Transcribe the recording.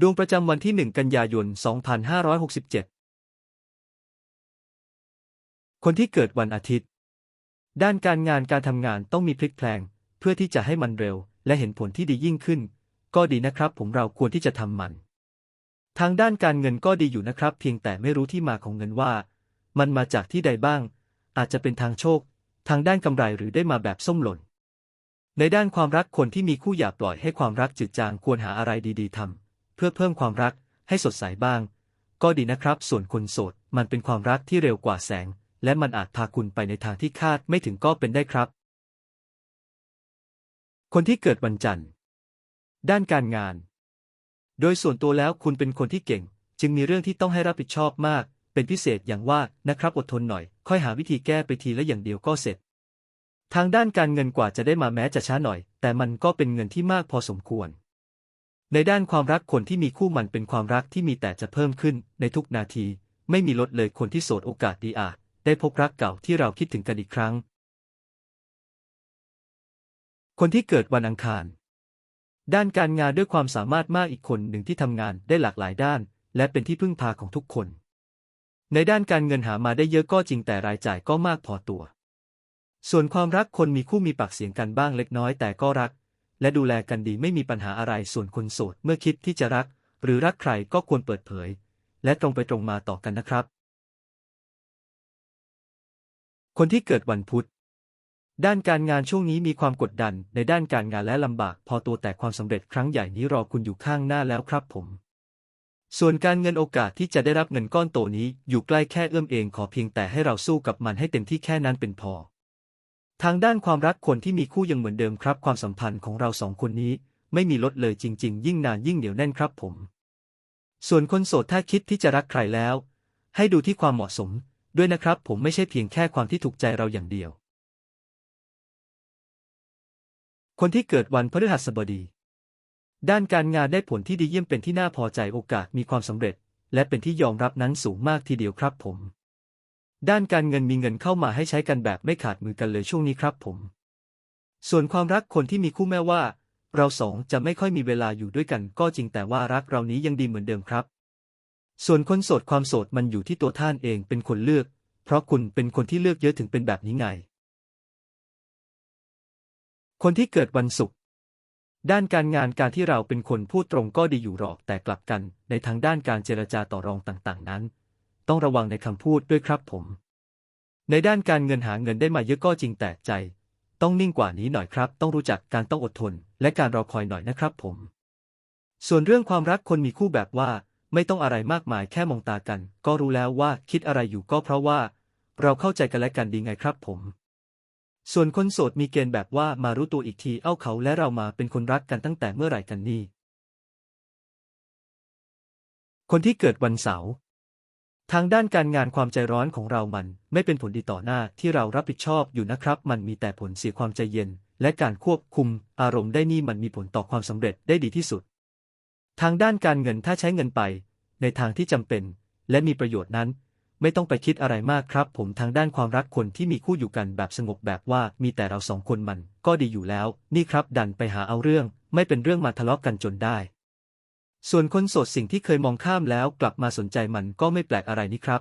ดวงประจำวันที่ 1 กันยายน 2567 คนที่เกิดวันอาทิตย์ ด้านการงานการทำงานต้องมีพลิกแพลง เพื่อที่จะให้มันเร็ว และเห็นผลที่ดียิ่งขึ้น ก็ดีนะครับ ผมเราควรที่จะทำมัน ทางด้านการเงินก็ดีอยู่นะครับ เพียงแต่ไม่รู้ที่มาของเงินว่า มันมาจากที่ใดบ้าง อาจจะเป็นทางโชค ทางด้านกำไรหรือได้มาแบบส้มหล่น ในด้านความรักคนที่มีคู่อย่าปล่อยให้ความรักจืดจางควรหาอะไรดี ๆทำ เพื่อเพิ่มความรักให้สดใสบ้าง ก็ดีนะครับ ส่วนคนโสด มันเป็นความรักที่เร็วกว่าแสง และมันอาจพาคุณไปในทางที่คาดไม่ถึงก็เป็นได้ครับ คนที่เกิดวันจันทร์ ด้านการงาน โดยส่วนตัวแล้วคุณเป็นคนที่เก่ง จึงมีเรื่องที่ต้องให้รับผิดชอบมาก เป็นพิเศษอย่างว่านะครับอดทนหน่อย ค่อยหาวิธีแก้ไปทีละอย่างเดียวก็เสร็จ ทางด้านการเงินกว่าจะได้มาแม้จะช้าหน่อย แต่มันก็เป็นเงินที่มากพอสมควร ในด้านความรักคนที่มีคู่มันเป็นความรักที่มีแต่จะเพิ่มขึ้นในทุกนาที ไม่มีลดเลยคนที่โสดโอกาสดีอาจได้พบรักเก่าที่เราคิดถึงกันอีกครั้ง คนที่เกิดวันอังคาร ด้านการงานด้วยความสามารถมากอีกคนหนึ่งที่ทำงานได้หลากหลายด้าน และเป็นที่พึ่งพาของทุกคน ในด้านการเงินหามาได้เยอะก็จริงแต่รายจ่ายก็มากพอตัว ส่วนความรักคนมีคู่มีปากเสียงกันบ้างเล็กน้อยแต่ก็รัก และดูแลกันดีไม่มีปัญหาอะไรส่วนคนโสดเมื่อคิดที่จะรัก หรือรักใครก็ควรเปิดเผย และตรงไปตรงมาต่อกันนะครับ คนที่เกิดวันพุธ ด้านการงานช่วงนี้มีความกดดันในด้านการงานและลำบาก พอตัวแต่ความสำเร็จครั้งใหญ่นี้รอคุณอยู่ข้างหน้าแล้วครับผมส่วนการเงินโอกาสที่จะได้รับเงินก้อนโตนี้อยู่ใกล้แค่เอื้อมเองขอเพียงแต่ให้เราสู้กับมันให้เต็มที่แค่นั้นเป็นพอ ทางด้านความรักคนที่มีคู่ยังเหมือนเดิมครับ ความสัมพันธ์ของเราสองคนนี้ ไม่มีลดเลยจริง ๆ ยิ่งนานยิ่งเหนียวแน่นครับผม ส่วนคนโสดถ้าคิดที่จะรักใครแล้ว ให้ดูที่ความเหมาะสม ด้วยนะครับ ผมไม่ใช่เพียงแค่ความที่ถูกใจเราอย่างเดียว คนที่เกิดวันพฤหัสบดี ด้านการงานได้ผลที่ดีเยี่ยมเป็นที่น่าพอใจโอกาสมีความสำเร็จ และเป็นที่ยอมรับนั้นสูงมากทีเดียวครับผม ด้านการเงินมีเงินเข้ามาให้ใช้กันแบบไม่ขาดมือกันเลยช่วงนี้ครับผม ส่วนความรักคนที่มีคู่แม้ว่า เราสองจะไม่ค่อยมีเวลาอยู่ด้วยกันก็จริงแต่ว่ารักเรานี้ยังดีเหมือนเดิมครับ ส่วนคนโสดความโสดมันอยู่ที่ตัวท่านเองเป็นคนเลือก เพราะคุณเป็นคนที่เลือกเยอะถึงเป็นแบบนี้ไง คนที่เกิดวันศุกร์ด้านการงานการที่เราเป็นคนพูดตรงก็ดีอยู่หรอกแต่กลับกัน ในทางด้านการเจรจาต่อรองต่างๆ นั้น ต้องระวังในคำพูดด้วยครับผม ในด้านการเงินหาเงินได้มาเยอะก็จริงแต่ใจ ต้องนิ่งกว่านี้หน่อยครับ ต้องรู้จักการต้องอดทน และการรอคอยหน่อยนะครับผม ส่วนเรื่องความรักคนมีคู่แบบว่า ไม่ต้องอะไรมากมายแค่มองตากัน ก็รู้แล้วว่าคิดอะไรอยู่ก็เพราะว่า เราเข้าใจกันและกันดีไงครับผมส่วนคนโสดมีเกณฑ์แบบว่ามารู้ตัวอีกทีเอ้าเขาและเรามาเป็นคนรักกันตั้งแต่เมื่อไหร่กันนี่ คนที่เกิดวันเสาร์ ทางด้านการงานความใจร้อนของเรามันไม่เป็นผลดีต่อหน้าที่เรารับผิดชอบอยู่นะครับ มันมีแต่ผลเสียความใจเย็น และการควบคุมอารมณ์ได้นี่มันมีผลต่อความสำเร็จได้ดีที่สุด ทางด้านการเงินถ้าใช้เงินไป ในทางที่จำเป็น และมีประโยชน์นั้น ไม่ต้องไปคิดอะไรมากครับ ผมทางด้านความรักคนที่มีคู่อยู่กันแบบสงบแบบว่ามีแต่เราสองคนมันก็ดีอยู่แล้ว นี่ครับดันไปหาเอาเรื่อง ไม่เป็นเรื่องมาทะเลาะกกันจนได้ ส่วนคนโสดสิ่งที่เคยมองข้ามแล้วกลับมาสนใจมันก็ไม่แปลกอะไรนี่ครับ